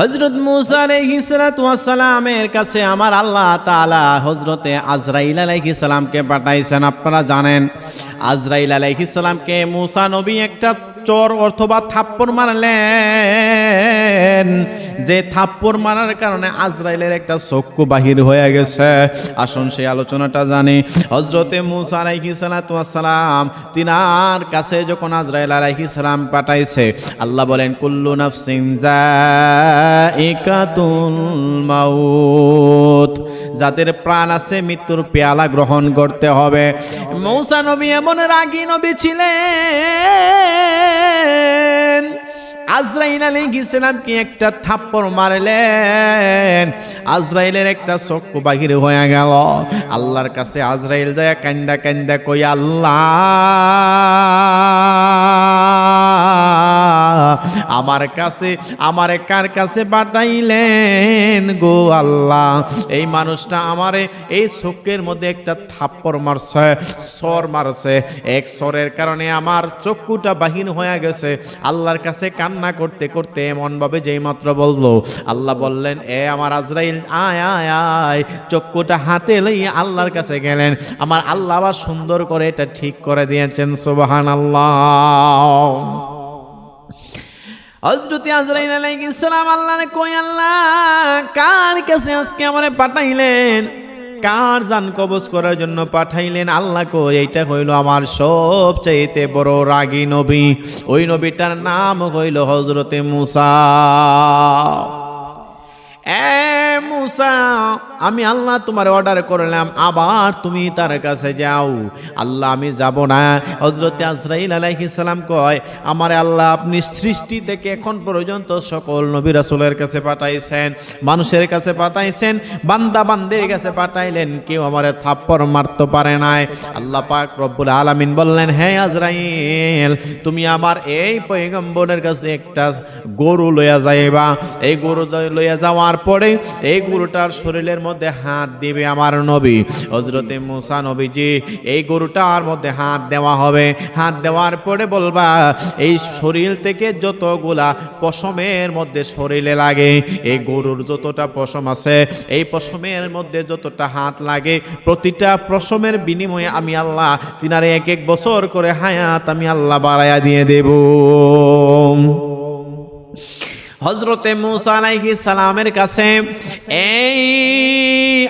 হজরত মুসা আলহিসালামের কাছে আমার আল্লাহ তালা হজরতে আজরাইল আলাইহিসালামকে পাঠাইছেন। আপনারা জানেন, আজরাইল আলাইহিসালামকে মুসা নবী একটা চর অথবা থাপ্পড় মারলেন। যে থাপ্পড় মারার কারণে আজরাইলের একটা চক্ষু বাহির হয়ে গেছে। আসুন সেই আলোচনাটা জানি। হজরতে মুসা আলাইহি সালাম তিনার কাছে যখন আজরাইল আলাইহি সালাম পাঠাইছে, আল্লাহ বলেন, কুল্লু নাফসিন যায়িকাতুল মাউত। যাদের প্রাণ আছে মৃত্যুর পেয়ালা গ্রহণ করতে হবে। মৌসা নবী এমন রাগী নবী ছিলেন। আজরাইল আলী আলাইহিসসালামকে একটা থাপ্পড় মারলেন। আজরাইলের একটা চক্ষু বাহির হয়ে গেল। আল্লাহর কাছে আজরাইল যায় কান্দা কান্দা কই আল্লাহ! আমার কাছে, আমার কার কাছে পাঠাইলেন গো আল্লাহ? এই মানুষটা আমারে এই চোখের মধ্যে একটা থাপ্পড় মারছে, সর মারছে। এক সরের কারণে আমার চক্ষুটা বাহির হয়ে গেছে। আল্লাহর কাছে কান্না করতে করতে এমনভাবে যেই মাত্র বলল, আল্লাহ বললেন, এ আমার আজরাইল, আয় আয় আয়। চক্ষুটা হাতে লইয়ে আল্লাহর কাছে গেলেন। আমার আল্লাহ আবার সুন্দর করে এটা ঠিক করে দিয়েছেন সুবাহান আল্লাহ হজরত আজরাইল আলাইহিস সালাম আল্লাহর কই আল্লাহ, কার কাছে আজকে আমারে পাঠাইলেন? কার জান কবজ করার জন্য পাঠাইলেন? আল্লাহ কই এইটা হইল আমার সবচাইতে বড় রাগী নবী। ওই নবীটার নাম হইল হজরতে মুসা। মুসা, আমি আল্লাহ তোমার অর্ডার করলাম, আবার তুমি তার কাছে যাও। আল্লাহ, আমি যাব না। হজরত আজরাইল সালাম কয়, আমার আল্লাহ আপনি সৃষ্টি থেকে এখন পর্যন্ত সকল নবী রাসূলের কাছে পাঠাইছেন, মানুষের কাছে পাঠাইছেন বান্দা বান্দের কাছে পাঠাইলেন, কেউ আমার থাপ্পড় মারতে পারে নাই। আল্লাহ পাক রব্বুল আলামিন বললেন, হে আজরাইল, তুমি আমার এই পয়গম্বরের কাছে একটা গরু লইয়া যাইবা। এই গরু লইয়া যাওয়ার পরে, এই গরুটার শরীরের মধ্যে হাত দিবে আমার নবী। হজরতে মুসা নবীজি, এই গরুটার মধ্যে হাত দেওয়া হবে। হাত দেওয়ার পরে বলবা, এই শরীর থেকে যতগুলা পশমের মধ্যে শরীরে লাগে, এই গরুর যতটা পশম আছে, এই পশমের মধ্যে যতটা হাত লাগে, প্রতিটা পশমের বিনিময়ে আমি আল্লাহ তিনারে এক এক বছর করে হায়াত আমি আল্লাহ বাড়াইয়া দিয়ে দেব। হজরতে মুসা আলাইহিস সালামের কাছে এই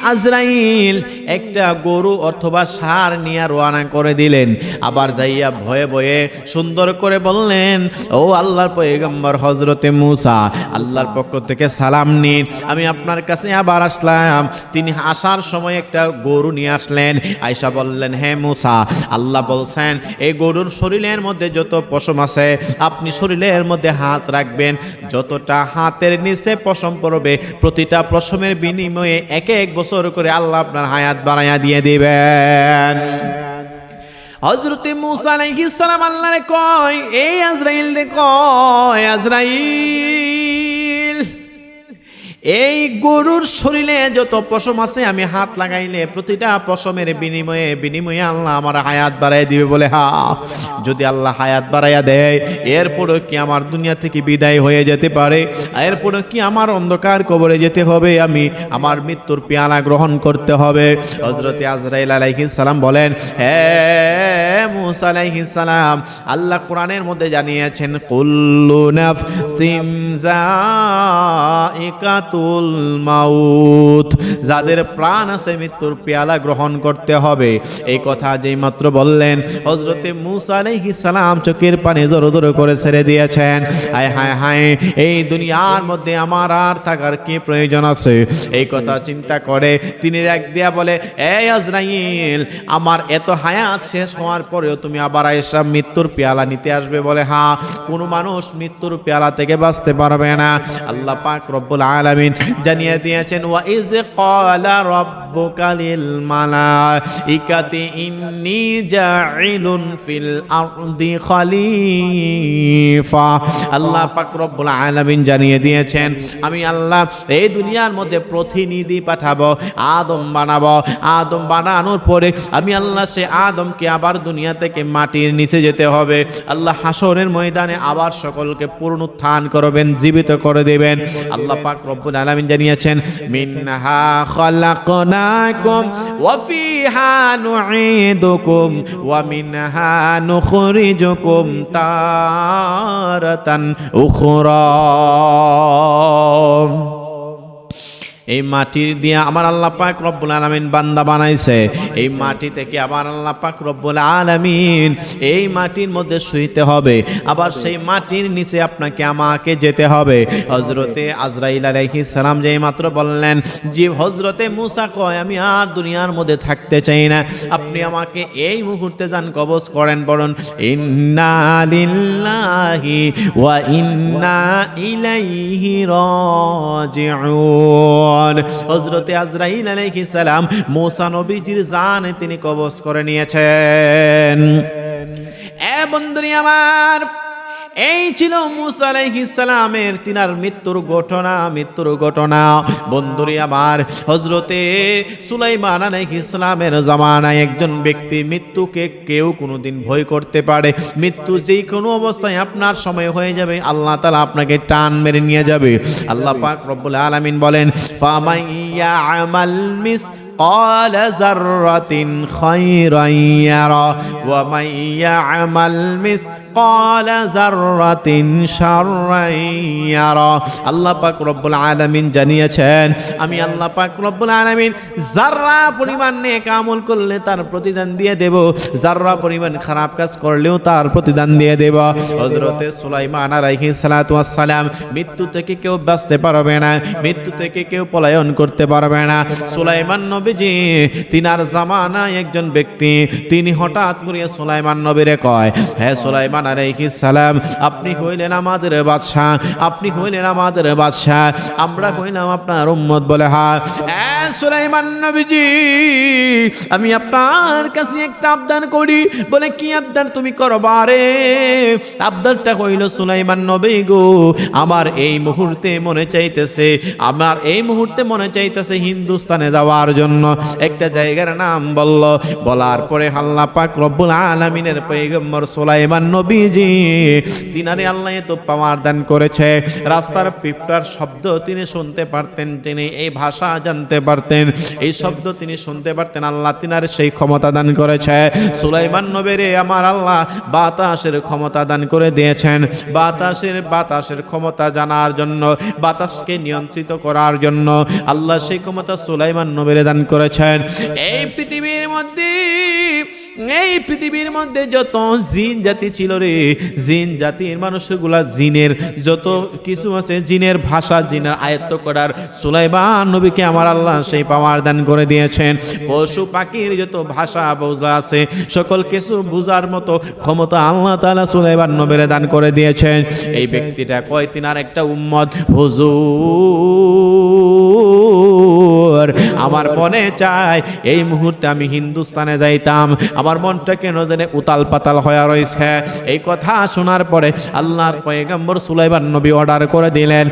আজরাইল একটা গরু অথবা সার নিয়ে রওনা করে দিলেন। আবার যাইয়া ভয়ে ভয়ে সুন্দর করে বললেন, ও আল্লাহর পয়গম্বর হজরতে মুসা, আল্লাহর পক্ষ থেকে সালাম নিন আমি আপনার কাছে আবার আসলাম। তিনি আসার সময় একটা গরু নিয়ে আসলেন। আয়সা বললেন, হে মুসা, আল্লাহ বলছেন, এই গরুর শরীরের মধ্যে যত পশম আছে, আপনি শরীরের মধ্যে হাত রাখবেন। যতটা হাতের নিচে পশম পড়বে, প্রতিটা পশমের বিনিময়ে এক এক বছর করে আল্লাহ আপনার হায়াত বাড়াইয়া দিয়ে দিবেন। হজরতে মুসা আলাইহিস সালাম আল্লাহরে কয়, এই আজরাইল রে কয়, আজরাইল। এই গরুর শরীরে যত পশম আছে, আমি হাত লাগাইলে প্রতিটা পশমের বিনিময়ে বিনিময়ে আল্লাহ আমার হায়াত বাড়াই দিবে বলে, হা। যদি আল্লাহ হায়াত বাড়াইয়া দেয়, এরপরও কি আমার দুনিয়া থেকে বিদায় হয়ে যেতে পারে? এরপরও কি আমার অন্ধকার কবরে যেতে হবে? আমি আমার মৃত্যুর পেয়ালা গ্রহণ করতে হবে। হজরতে আজরাইল আলাইহিস সালাম বলেন হ্যাঁ মুসা আলাইহিস সালাম, আল্লাহ কোরআনের মধ্যে জানিয়েছেন, কুল্লু নাফসিন যায়িকাতুল মাউত। যাদের প্রাণ আছে মৃত্যুর পেয়ালা গ্রহণ করতে হবে। এই কথা যেই মাত্র বললেন হজরতে মুসা সালাম চোখের পানি জোরে জোরে করে ছেড়ে দিয়েছেন। হায় হায় হায়, এই দুনিয়ার মধ্যে আমার আর থাকার কি প্রয়োজন আছে? এই কথা চিন্তা করে তিনি এক দিয়া বলে এই আজরাইল, আমার এত হায়াত শেষ হওয়ার পরেও তুমি আবার আয়েশা মৃত্যুর পেয়ালা নিতে আসবে বলে হ্যাঁ কোনো মানুষ মৃত্যুর পেয়ালা থেকে বাঁচতে পারবে না। আল্লাহ পাক রব্বুল আলামিন জানিয়ে দিয়েছেন ওয়া ইজ ক্বালা রব্বুকালিল মালাইকাতি ইন্নী জাইলুন ফিল আরদি খলিফা। আল্লাহ পাক রব্বুল আলামিন জানিয়ে দিয়েছেন, আমি আল্লাহ এই দুনিয়ার মধ্যে প্রতিনিধি পাঠাবো, আদম বানাবো। আদম বানানোর পরে আমি আল্লাহ সে আদমকে আবার দুনিয়া থেকে মাটির নিচে যেতে হবে। আল্লাহ হাসরের ময়দানে আবার সকলকে পুনরুত্থান করবেন, জীবিত করে দেবেন। আল্লাহ পাক রব্বুল আলামিন জানিয়েছেন, মিনহা খলাকনাকুম معكم وفيها نعيدكم ومنها نخرجكم تارة أخرى. এই মাটি দিয়ে আমার আল্লাহ পাক রব্বুল আলামিন বান্দা বানাইছে। এই মাটি থেকে আবার আল্লাহ পাক রব্বুল আলামিন এই মাটির মধ্যে শুইতে হবে। আবার সেই মাটির নিচে আপনাকে আমাকে যেতে হবে। হজরতে আজরাইল আলাইহিস সালাম যেই মাত্র বললেন যে হজরতে মুসা কয়, আমি আর দুনিয়ার মধ্যে থাকতে চাই না। আপনি আমাকে এই মুহূর্তে যান, কবজ করেন, বরণ। ইন্না লিল্লাহি ওয়া ইন্না ইলাইহি রাজিউন। হযরতে আজরাইল আলাইহি সালাম মুসা নবীজির জান তিনি কবজ করে নিয়েছেন। এ বন্ধুরি আমার এই ছিল মুসা আলাইহিস সালামের তিনার মৃত্যুর ঘটনা মৃত্যুর ঘটনা বন্ধুরি আমার হজরতে সুলাইমান আলাইহিস সালামের জামানায় একজন ব্যক্তি মৃত্যুকে কেউ কোনোদিন ভয় করতে পারে মৃত্যু যেই কোনো অবস্থায় আপনার সময় হয়ে যাবে আল্লাহ তালা আপনাকে টান মেরে নিয়ে যাবে আল্লাহ পাক রব্বুল আলামিন বলেন ফামাইয়া আমাল মিস قال ذرة خيرا يرى ومن يعمل مثقال মিসকাল জাররাতিন শাররাইয়ারা আল্লাহ পাক রব্বুল আলামিন জানিয়েছেন, আমি আল্লাহ পাক রব্বুল আলামিন জাররা পরিমাণ নেক আমল করলে তার প্রতিদান দিয়ে দেব জাররা পরিমাণ খারাপ কাজ করলেও তার প্রতিদান দিয়ে দেব। হযরতে সুলাইমান আলাইহিস সালাতু সালাম মৃত্যু থেকে কেউ বাঁচতে পারবে না, মৃত্যু থেকে কেউ পলায়ন করতে পারবে না। সুলাইমান নবীজি, তিনার জামানায় একজন ব্যক্তি, তিনি হঠাৎ করে সুলাইমান নবীরে কয় হ্যাঁ সুলাইমান আলাইহিস সালাম আপনি হইলেন আমাদের বাদশাহ, আপনি হইলেন আমাদের বাদশাহ, আমরা হইলাম আপনার উম্মত বলে হ্যাঁ সুলাইমান নবীজি, আমি আপনার কাছে একটা আবদান করি। বলে, কি আবদান তুমি করবা রে? আবদারটা কইল সুলাইমান নবী গো, আমার এই মুহূর্তে মনে চাইতেছে, আমার এই মুহূর্তে মনে চাইতেছে হিন্দুস্তানে যাওয়ার জন্য। একটা জায়গার নাম বলল, বলার পরে আল্লাহ পাক রব্বুল আলামিনের পয়গম্বর সুলাইমান নবীজি, তিনারে আল্লাহ তো পাওয়ার দান করেছে। রাস্তার পিপটার শব্দ তিনি শুনতে পারতেন, তিনি এই ভাষা জানতে পারতেন। এই শব্দ তিনি শুনতে পারতেন, আল্লাহ তিনার সেই ক্ষমতা দান করেছে। সুলাইমান নবীরে আমার আল্লাহ বাতাসের ক্ষমতা দান করে দিয়েছেন। বাতাসের বাতাসের ক্ষমতা জানার জন্য, বাতাসকে নিয়ন্ত্রিত করার জন্য আল্লাহ সেই ক্ষমতা সুলাইমান নবীরে দান করেছেন। এই পৃথিবীর মধ্যে এই পৃথিবীর মধ্যে যত জিন জাতি ছিল রে, জিন জাতির মানুষগুলা জিনের যত কিছু আছে, জিনের ভাষা, জিনের আয়ত্ত করার সুলাইমান নবীকে আমার আল্লাহ সেই পাওয়ার দান করে দিয়েছেন। পশু পাখির যত ভাষা বোঝা আছে, সকল কিছু বোঝার মতো ক্ষমতা আল্লাহ তাআলা সুলাইমান নবীর দান করে দিয়েছেন। এই ব্যক্তিটা কয়? তিনার একটা উম্মত। হুজুর আমার মনে চায়, এই মুহূর্তে আমি হিন্দুস্তানে যাইতাম। আমার মনটা কেন জানে উতাল পাতাল হয়ে রয়েছে এই কথা শোনার পরে আল্লাহর পয়গম্বর সুলাইমান নবী অর্ডার করে দিলেন,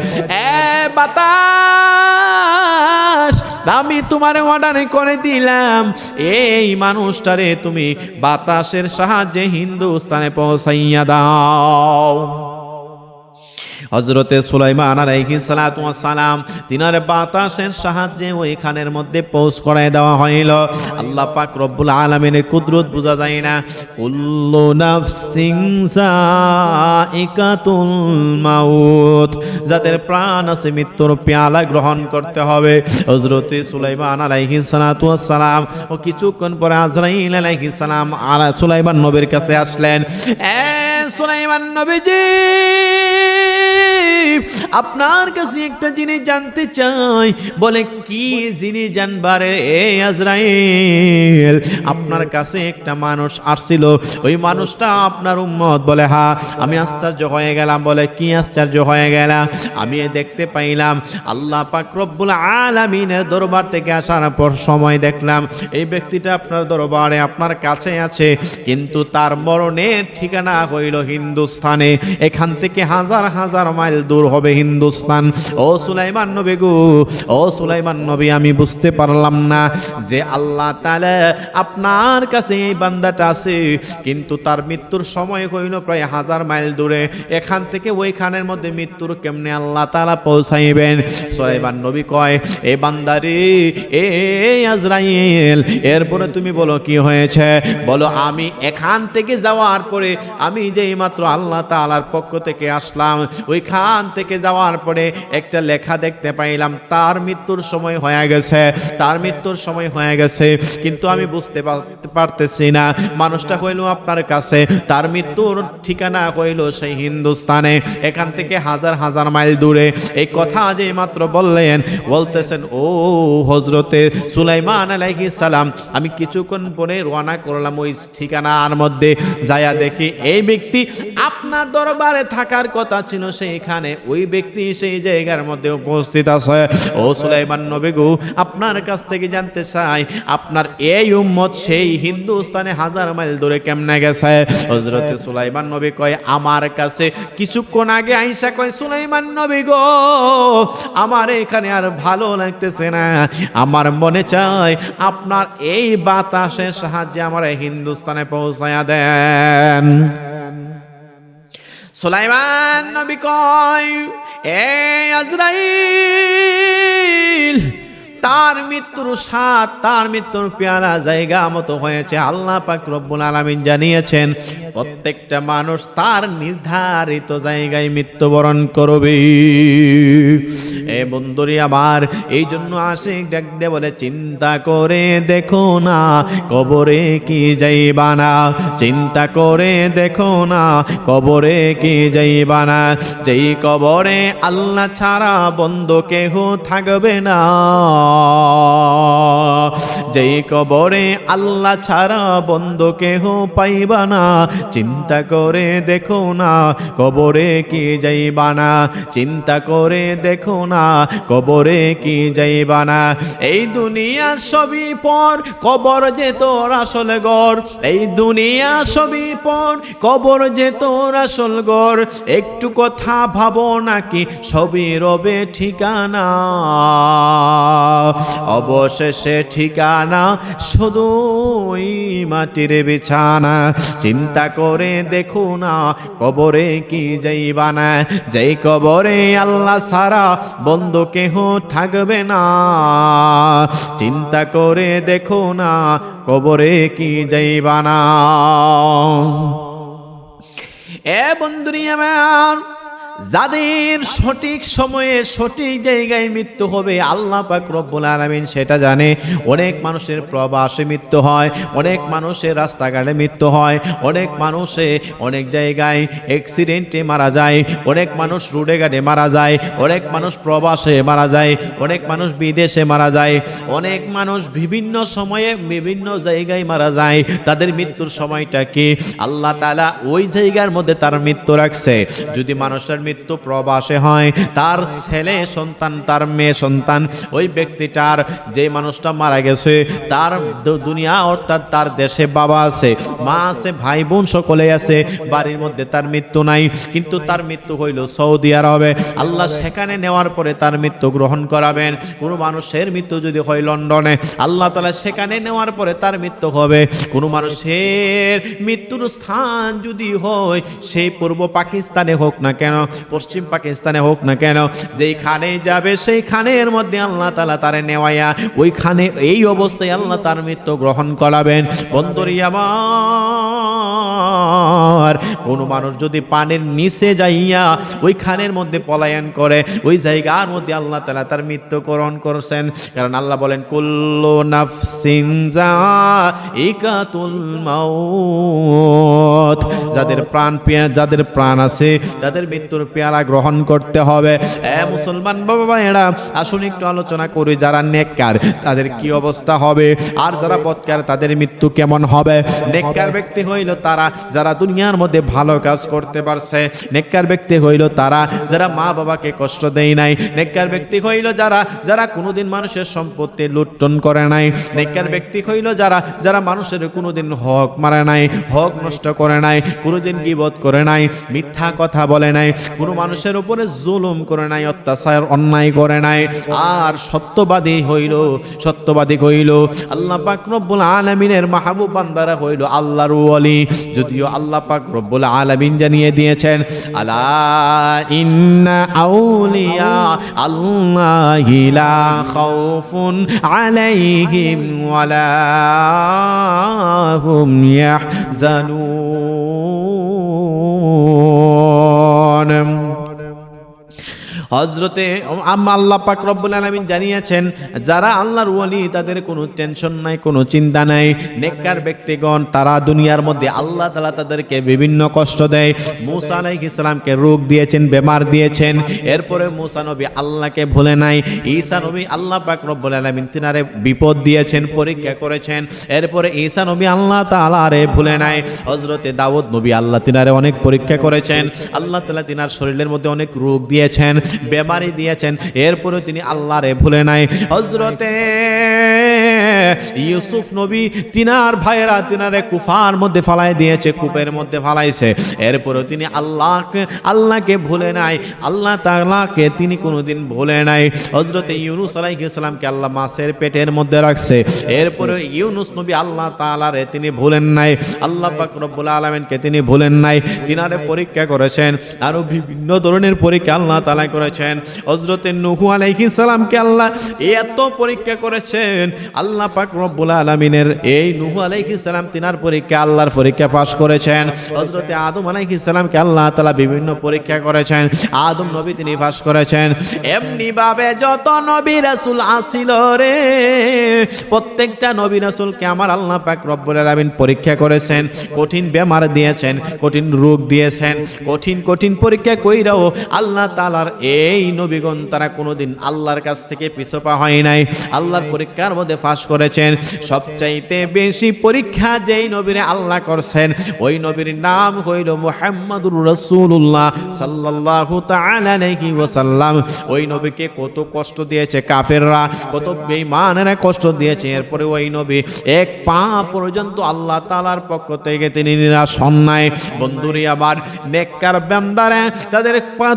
এ বাতাস, আমি তোমার অর্ডার করে দিলাম। এই মানুষটারে তুমি বাতাসের সাহায্যে হিন্দুস্তানে পৌঁছাইয়া দাও। হজরতে সুলাইমান ওয়াস সালাম তিনার বাতাসের সাহায্যে ওইখানের মধ্যে পৌঁছ করায় দেওয়া হইল। আল্লাহ পাক রব্বুল আলামিনের কুদরত বোঝা যায় না। কুল্লু নাফসিন যায়িকাতুল মাউত, যাদের প্রাণ আছে মৃত্যুর পেয়ালা গ্রহণ করতে হবে। হজরতে সুলাইমান ওয়াস সালাম ও কিছুক্ষণ পরে আজরাইল আলাইহিস সালাম আলা সুলাইমান নবীর কাছে আসলেন। এ সুলাইমান নবীজি। আপনার কাছে একটা জিনিস জানতে চাই। বলে কি জিনিস জানবারে আজরাইল? আপনার কাছে একটা মানুষ আসছিল। ওই মানুষটা আপনার উম্মত বলে, হা, আমি আশ্চর্য হয়ে গেলাম বলে, কি আশ্চর্য হয়ে গেলাম আমি দেখতে পাইলাম, আল্লাহ পাক রব্বুল আলামিনের দরবার থেকে আসার পর সময় দেখলাম, এই ব্যক্তিটা আপনার দরবারে আপনার কাছে আছে, কিন্তু তার মরণের ঠিকানা হইল হিন্দুস্থানে। এখান থেকে হাজার হাজার মাইল দূর হবে হিন্দুস্তান। ও সুলাইমান নবী গো, ও সুলাইমান নবী, আমি বুঝতে পারলাম না যে আল্লাহ তাআলা আপনার কাছে এই বান্দাটা আছে, কিন্তু তার মৃত্যুর সময় হইল প্রায় হাজার মাইল দূরে। এখান থেকে ওইখানের মধ্যে মৃত্যুর কেমনে আল্লাহ তাআলা পৌঁছাইবেন? সুলাইমান নবী কয়, এ বান্দারে এ আজরাইল, এরপরে তুমি বলো কি হয়েছে? বলো, আমি এখান থেকে যাওয়ার পরে আমি যেই মাত্র আল্লাহ তাআলার পক্ষ থেকে আসলাম, ওইখান থেকে যাওয়ার পরে একটা লেখা দেখতে পাইলাম, তার মৃত্যুর সময় হয়ে গেছে, তার মৃত্যুর সময় হয়ে গেছে, কিন্তু আমি বুঝতে পার- পারতেছি না। মানুষটা হইল আপনার কাছে। তার মৃত্যুর ঠিকানা হইল সেই হিন্দুস্তানে এখান থেকে হাজার হাজার মাইল দূরে। এই কথা যে মাত্র বললেন, বলতেছেন, ও হজরতে সুলাইমান আলাইহিস সালাম, আমি কিছুক্ষণ পরে রওনা করলাম ওই ঠিকানার মধ্যে। যায়া দেখি, এই ব্যক্তি আপনার দরবারে থাকার কথা ছিল সেইখানে। ওই ব্যক্তি সেই জায়গার মধ্যে উপস্থিত আছে। ও সুলাইমান নবী গো, আপনার কাছ থেকে জানতে চাই, আপনার এই উম্মত সেই হিন্দুস্তানে হাজার মাইল দূরে কেমনে গেছে? হজরতে সুলাইমান নবী কয়, আমার কাছে কিছুক্ষণ আগে আইসা কয়, সুলাইমান নবী গো, আমার এখানে আর ভালো লাগতেছে না। আমার মনে চায়, আপনার এই বাতাসের সাহায্যে আমার হিন্দুস্তানে পৌঁছায়া দেন। সুলাইমান নবী কয় এ আজরাইল তার মৃত্যুর সাত তার মৃত্যুর পেয়ারা জায়গা মতো হয়েছে। আল্লাহ পাক রব্বুল আলামিন জানিয়েছেন, প্রত্যেকটা মানুষ তার নির্ধারিত জায়গায় মৃত্যুবরণ করবে। এ বন্ধুরি আমার এই জন্য আসে ডাক দিয়ে বলে, চিন্তা করে দেখো না, কবরে কি যাইবা না। চিন্তা করে দেখো না, কবরে কি যাইবা না। যেই কবরে আল্লাহ ছাড়া বন্ধ কেহ থাকবে না। যেই কবরে আল্লাহ ছাড়া বন্ধ কেহ পাইবা না। চিন্তা করে দেখো না, কবরে কি যাইবা না। চিন্তা করে দেখো না, কবরে কি যাইবা না। এই দুনিয়া সবই পর কবর যে তোর আসল গড়। এই দুনিয়া সবই পর কবর যে তোর আসল গড়। একটু কথা ভাবো নাকি সবই রবে ঠিকানা? অবশেষে ঠিকানা শুধুই মাটির বিছানা। চিন্তা করে দেখো না কবরে কি যাইবা না যেই কবরে আল্লাহ সারা বন্ধু কেহ থাকবে না। চিন্তা করে দেখো না কবরে কি যাইবা না এ বন্ধুরি আমার যাদের সঠিক সময়ে সঠিক জায়গায় মৃত্যু হবে, আল্লাহ পাক রব্বুল আলামিন সেটা জানে। অনেক মানুষের প্রবাসে মৃত্যু হয়, অনেক মানুষের রাস্তাঘাটে মৃত্যু হয়, অনেক মানুষে অনেক জায়গায় অ্যাক্সিডেন্টে মারা যায়, অনেক মানুষ রোডে ঘাটে মারা যায়, অনেক মানুষ প্রবাসে মারা যায়, অনেক মানুষ বিদেশে মারা যায়, অনেক মানুষ বিভিন্ন সময়ে বিভিন্ন জায়গায় মারা যায়। তাদের মৃত্যুর সময়টা কি? আল্লাহ তালা ওই জায়গার মধ্যে তার মৃত্যু রাখছে। যদি মানুষের মৃত্যু প্রবাসে হয়। তার ছেলে সন্তান, তার মেয়ে সন্তান, ওই ব্যক্তিটার যে মানুষটা মারা গেছে, তার দুনিয়া অর্থাৎ তার দেশে বাবা আছে, মা আছে ভাই বোন সকলে আছে, বাড়ির মধ্যে তার মৃত্যু নাই। কিন্তু তার মৃত্যু হইল সৌদি আরবে। আল্লাহ সেখানে নেওয়ার পরে তার মৃত্যু গ্রহণ করাবেন। কোনো মানুষের মৃত্যু যদি হয় লন্ডনে, আল্লাহ তালা সেখানে নেওয়ার পরে তার মৃত্যু হবে। কোনো মানুষের মৃত্যুর স্থান যদি হয়, সেই পূর্ব পাকিস্তানে হোক না কেন পশ্চিম পাকিস্তানে হোক না কেন, যেইখানে যাবে সেই খানের মধ্যে আল্লাহ তালা তারে নেওয়াইয়া ওইখানে এই অবস্থায় আল্লাহ তার মৃত্যু গ্রহণ করাবেন। বন্দরি আমার, কোনো মানুষ যদি পানির নিচে যাইয়া ওই খানের মধ্যে পলায়ন করে, ওই জায়গার মধ্যে আল্লাহ তালা তার মৃত্যু মৃত্যুকরণ করছেন। কারণ আল্লাহ বলেন, কুল্লু নাফসিন ইকাতুল মাউত। যাদের প্রাণ পেয়া যাদের প্রাণ আছে তাদের মৃত্যুর পেয়ারা গ্রহণ করতে হবে। এ মুসলমান বাবা এরা আসুন একটু আলোচনা করি যারা নেককার, তাদের কি অবস্থা হবে? আর যারা বৎকার, তাদের মৃত্যু কেমন হবে? নেককার ব্যক্তি হইল তারা যারা দুনিয়ার মধ্যে ভালো কাজ করতে পারছে। নেককার ব্যক্তি হইল তারা যারা মা বাবাকে কষ্ট দেয় নাই। নেককার ব্যক্তি হইল যারা যারা কোনোদিন মানুষের সম্পত্তি লুটন করে নাই। নেককার ব্যক্তি হইল যারা যারা মানুষের কোনোদিন হক মারে নাই, হক নষ্ট করে নাই, কোনোদিন গিবত করে নাই, মিথ্যা কথা বলে নাই। কোনো মানুষের উপরে জুলুম করে নাই, অত্যাচার, অন্যায় করে নাই। আর সত্যবাদী হইল সত্যবাদী হইল আল্লাহ পাক রব্বুল আলামিনের মাহবুব বান্দারা হইল আল্লাহর ওয়ালি। যদিও আল্লাহ পাক রব্বুল আলামিন জানিয়ে দিয়েছেন, আলা ইন্না আউলিয়া আল্লাহি লা খাউফুন আলাইহিম ওয়ালা হুম ইয়াহজানুন। হজরতে আল্লাহ পাক রব্বুল আলামিন জানিয়েছেন, যারা আল্লাহর ওয়ালি, তাদের কোনো টেনশন নাই, কোনো চিন্তা নাই। নেককার ব্যক্তিগণ, তারা দুনিয়ার মধ্যে আল্লাহ তালা তাদেরকে বিভিন্ন কষ্ট দেয়। মুসা আলাইহিস সালামকে রোগ দিয়েছেন, বেমার দিয়েছেন। এরপরে মুসা নবী আল্লাহকে ভুলে নাই। ঈসা নবী আল্লাহ পাক রব্বুল আলামিন তিনারে বিপদ দিয়েছেন, পরীক্ষা করেছেন। এরপরে ঈসা নবী আল্লাহ তাআলারে ভুলে নাই। হজরতে দাউদ নবী আল্লাহ তিনারে অনেক পরীক্ষা করেছেন। আল্লাহ তালা তিনার শরীরের মধ্যে অনেক রোগ দিয়েছেন। বেমারি দিয়েছেন এরপরে তিনি আল্লাহরে ভুলে নাই। হজরতে ইউসুফ নবী তিনার ভাইয়েরা তিনারে কুফার মধ্যে ফালাই দিয়েছে, কূপের মধ্যে ফালাইছে। এরপরে তিনি আল্লাহকে আল্লাহকে ভুলে নাই, আল্লাহ তাআলাকে তিনি কোনোদিন ভুলে নাই। হজরতে ইউনুস আলাইহিসসালামকে আল্লাহ মাছের পেটের মধ্যে রাখছে। এরপরে ইউনুস নবী আল্লাহ তাআলারে তিনি ভুলেন নাই, আল্লাহ রব্বুল আলামিনকে তিনি ভুলেন নাই। তিনারে পরীক্ষা করেছেন আরও বিভিন্ন ধরনের পরীক্ষা আল্লাহ তালা করেছেন। হজরতে নুহু আলাইহিস সালামকে আল্লাহ এত পরীক্ষা করেছেন, আল্লাহ পাক রব্বুল আলামিনের এই নুহু আলাইহিস সালাম তিনার পরীক্ষা আল্লাহর পরীক্ষা পাস করেছেন। হজরতে আদম আলাইহিস সালামকে আল্লাহ তাআলা বিভিন্ন পরীক্ষা করেছেন। আদম নবী তিনি পাস করেছেন। এমনি ভাবে যত নবী রাসূল আসিল রে, প্রত্যেকটা নবী রাসূলকে আমার আল্লাহ পাক রব্বুল আলামিন পরীক্ষা করেছেন। কঠিন বেমার দিয়েছেন, কঠিন রোগ দিয়েছেন, কঠিন কঠিন পরীক্ষা কইরাও আল্লাহ তাআলার এই নবীগণ তারা কোনোদিন আল্লাহর কাছ থেকে পিছপা হয় নাই। আল্লাহর পরীক্ষার মধ্যে ফাঁস করেছেন। সবচাইতে বেশি পরীক্ষা যেই নবীরে আল্লাহ করছেন, ওই নবীর নাম হইল মুহাম্মাদুর রাসূলুল্লাহ সাল্লাল্লাহু তাআলা আলাইহি ওয়াসাল্লাম। ওই নবীকে কত কষ্ট দিয়েছে কাফেররা, কত বেঈমানেরা কষ্ট দিয়েছে। এরপরে ওই নবী এক পা পর্যন্ত আল্লাহ তাআলার পক্ষ থেকে তিনি নিরাশ নাই। বন্ধুরে আবার নেককার বান্দারা, তাদের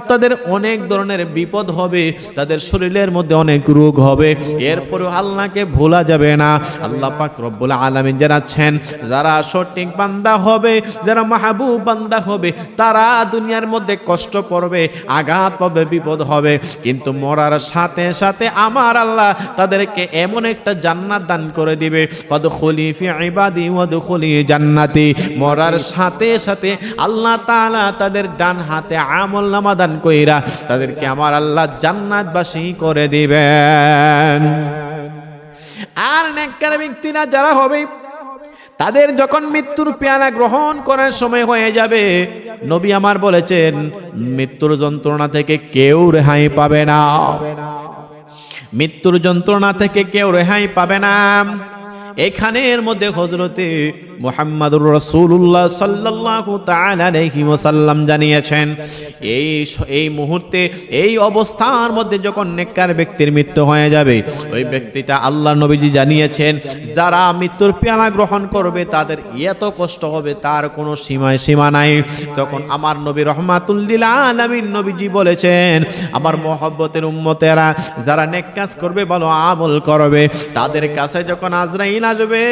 তাদের অনেক ধরনের বিপদ হবে, তাদের শরীরের মধ্যে অনেক রোগ হবে। এরপরেও আল্লাহকে ভোলা যাবে না। আল্লাহ পাক রব্বুল আলামিন জানাচ্ছেন, যারা সঠিক বান্দা হবে, যারা মাহবুব বান্দা হবে, তারা দুনিয়ার মধ্যে কষ্ট পড়বে আঘাত পাবে, বিপদ হবে। কিন্তু মরার সাথে সাথে আমার আল্লাহ তাদেরকে এমন একটা জান্নাত দান করে দিবে। ফি ইবাদি ওয়াদখুলি জান্নাতি। মরার সাথে সাথে আল্লাহ তাআলা তাদের ডান হাতে আমল নামা দান কইরা তাদেরকে আমার আল্লাহ জান্নাতবাসী করে দিবেন। আর নেককার ব্যক্তিরা যারা হবে, তাদের যখন মৃত্যুর পেয়ালা গ্রহণ করার সময় হয়ে যাবে, নবী আমার বলেছেন, মৃত্যুর যন্ত্রণা থেকে কেউ রেহাই পাবে না। মৃত্যুর যন্ত্রণা থেকে কেউ রেহাই পাবে না। এখানের মধ্যে হজরতে মোহাম্মদুর রসুল্লাহ আলাইহি ওয়াসাল্লাম জানিয়েছেন, এই এই মুহূর্তে, এই অবস্থার মধ্যে যখন নেককার ব্যক্তির মৃত্যু হয়ে যাবে, ওই ব্যক্তিটা আল্লাহ নবীজি জানিয়েছেন, যারা মৃত্যুর পেয়ালা গ্রহণ করবে, তাদের এত কষ্ট হবে, তার কোনো সীমায় সীমা নাই। তখন আমার নবী রহমাতুল্লিল আলামিন নবীজি বলেছেন, আমার মহব্বতের উম্মতেরা যারা নেক কাজ করবে, ভালো আমল করবে, তাদের কাছে যখন আজরাইল আসবে,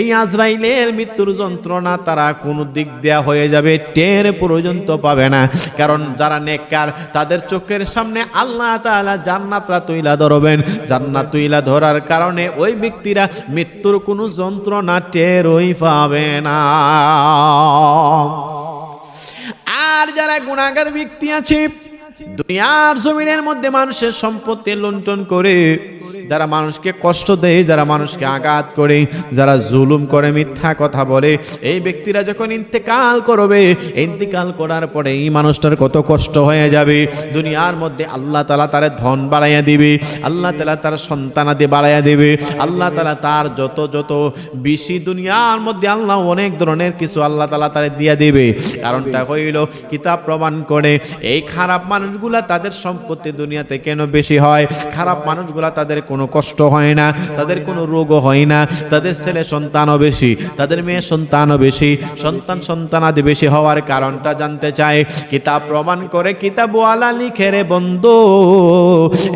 এই আজরাইল আজরাইলের মৃত্যুর যন্ত্রণা তারা কোনো দিক দেয়া হয়ে যাবে, টের পর্যন্ত পাবে না। কারণ যারা নেককার, তাদের চোখের সামনে আল্লাহ তাআলা জান্নাতরা তুইলা ধরবেন। জান্নাত তুইলা ধরার কারণে ওই ব্যক্তিরা মৃত্যুর কোনো যন্ত্রণা টেরই পাবে না। আর যারা গুণাগার ব্যক্তি আছে, দুনিয়ার জমিনের মধ্যে মানুষের সম্পত্তি লুণ্ঠন করে যারা মানুষকে কষ্ট দেয় যারা মানুষকে আঘাত করে, যারা জুলুম করে, মিথ্যা কথা বলে, এই ব্যক্তিরা যখন ইন্তেকাল করবে, ইন্তেকাল করার পরে এই মানুষটার কত কষ্ট হয়ে যাবে। দুনিয়ার মধ্যে আল্লাহ তালা তার ধন বাড়াইয়া দিবে, আল্লাহ তালা তার সন্তানাদি বাড়াইয়া দিবে, আল্লাহ তালা তার যত যত বেশি দুনিয়ার মধ্যে আল্লাহ অনেক ধরনের কিছু আল্লাহ তালা তারে দিয়ে দিবে। কারণটা হইল, কিতাব প্রমাণ করে এই খারাপ মানুষগুলা তাদের সম্পত্তি দুনিয়াতে কেন বেশি হয়? খারাপ মানুষগুলা তাদের কোনো কষ্ট হয় না, তাদের কোনো রোগও হয় না। তাদের ছেলে সন্তানও বেশি, তাদের মেয়ে সন্তানও বেশি, সন্তান সন্তানাদি বেশি হওয়ার কারণটা জানতে চায় কিতাব প্রমাণ করে কিতাবওয়ালা লিখে রে বন্ধু,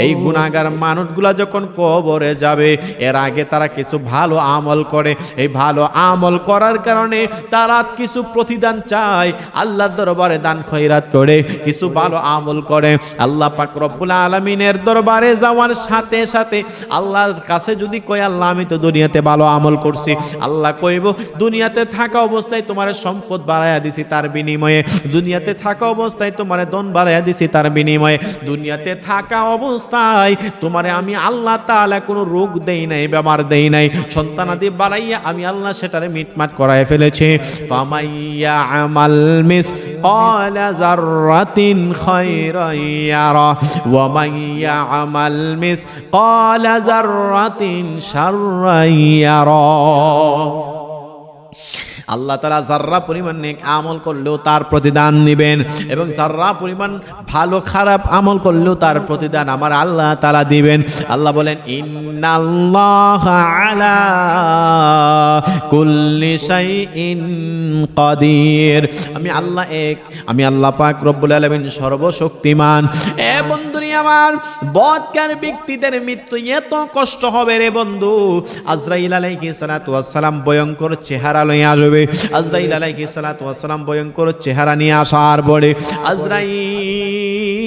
এই গুণাগার মানুষগুলা যখন কবরে যাবে, এর আগে তারা কিছু ভালো আমল করে। এই ভালো আমল করার কারণে তারা কিছু প্রতিদান চায়, আল্লাহর দরবারে দান খয়রাত করে, কিছু ভালো আমল করে। আল্লাহ পাক রব্বুল আলমিনের দরবারে যাওয়ার সাথে সাথে আল্লাহর কাছে যদি কই আল্লাহ, আমি তো দুনিয়াতে ভালো আমল করছি। আল্লাহ কইব, দুনিয়াতে থাকা অবস্থায় তোমার সম্পদ বাড়াইয়া দিছি তার বিনিময়ে। দুনিয়াতে থাকা অবস্থায় তোমার দন বাড়াইয়া দিছি তার বিনিময়ে। দুনিয়াতে থাকা অবস্থায় তোমারে আমি আল্লাহ তাআলা কোনো রোগ দেই নাই, বেমার দেই নাই। সন্তানাদি বাড়াইয়া আমি আল্লাহ সেটারে মিটমাট করায় ফেলেছি। ফামাইয়া আমাল মিস قال ذرة خيرا يره ومن يعمل مثقال ذرة شرا يره আল্লাহ তালা জার্রা পরিমাণ নেক আমল করলেও তার প্রতিদান নেবেন এবং জার্রা পরিমাণ ভালো খারাপ আমল করলেও তার প্রতিদান আমার আল্লাহ তালা দিবেন। আল্লাহ বলেন আমি আল্লাহ এক, আমি আল্লাহ পাক রব্বুল আলামিন সর্বশক্তিমান। এ বন্ধুরি আমার, বদকার ব্যক্তিদের মৃত্যু এত কষ্ট হবে রে বন্ধু। আজরাইল আলাইহিস সালাতু সালাম ভয়ঙ্কর চেহারা লইয়া আসবে। আজরাইল আলাইহিস সালাতু ওয়াস সালাম ভয়ঙ্কর চেহারা নিয়ে আসার পরে আজরাইল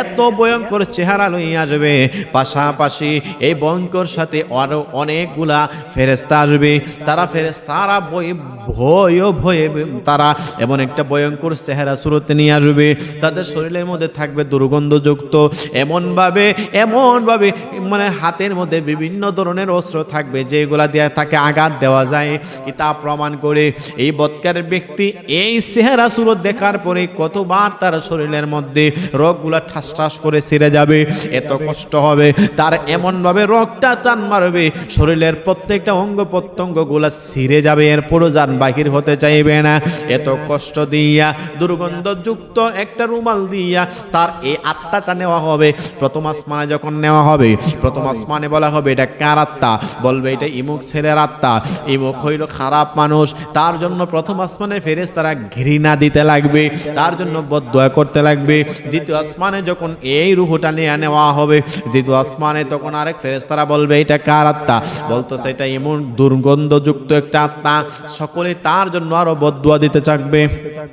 এত ভয়ঙ্কর চেহারা লইয়া আসবে। পাশাপাশি এই ভয়ঙ্কর সাথে আরও অনেকগুলা ফেরেস্তা আসবে। তারা ফেরেস্তারা ভয়ে ভয় ভয়ে তারা এমন একটা ভয়ঙ্কর চেহারা সুরতে নিয়ে আসবে। তাদের শরীরের মধ্যে থাকবে দুর্গন্ধযুক্ত, এমনভাবে এমনভাবে মানে হাতের মধ্যে বিভিন্ন ধরনের অস্ত্র থাকবে যেগুলা দিয়ে তাকে আঘাত দেওয়া যায়। কি তা প্রমাণ করে এই বৎকার ব্যক্তি এই চেহারা সুরত দেখার পরে কতবার তার শরীরের মধ্যে রোগগুলা ঠাস ঠাস করে ছিঁড়ে যাবে, এত কষ্ট হবে। তার এমনভাবে রোগটা টান মারবে, শরীরের প্রত্যেকটা অঙ্গ প্রত্যঙ্গগুলা ছিঁড়ে যাবে, এরপরও যান বাহির হতে চাইবে না। এত কষ্ট দিয়া, দুর্গন্ধযুক্ত একটা রুমাল দিয়া তার এই আত্মাটা নেওয়া হবে। প্রথম আসমানে যখন নেওয়া হবে, প্রথম আসমানে বলা হবে, এটা কার আত্মা? বলবে, এটা ইমুক ছেলের আত্মা। ইমুক হইল খারাপ মানুষ। তার জন্য প্রথম আসমানে ফেরেস তারা ঘৃণা দিতে লাগবে, তার জন্য বদয়া করতে লাগবে। দ্বিতীয় আসমানে যখন এই রুহুটা নিয়ে নেওয়া হবে, দ্বিতীয় আসমানে তখন আরেক ফেরেস্তারা বলবে, এটা কার আত্মা? বলতো সেটা এমন দুর্গন্ধযুক্ত একটা আত্মা। সকলে তার জন্য আরও বদুয়া দিতে চাকবে।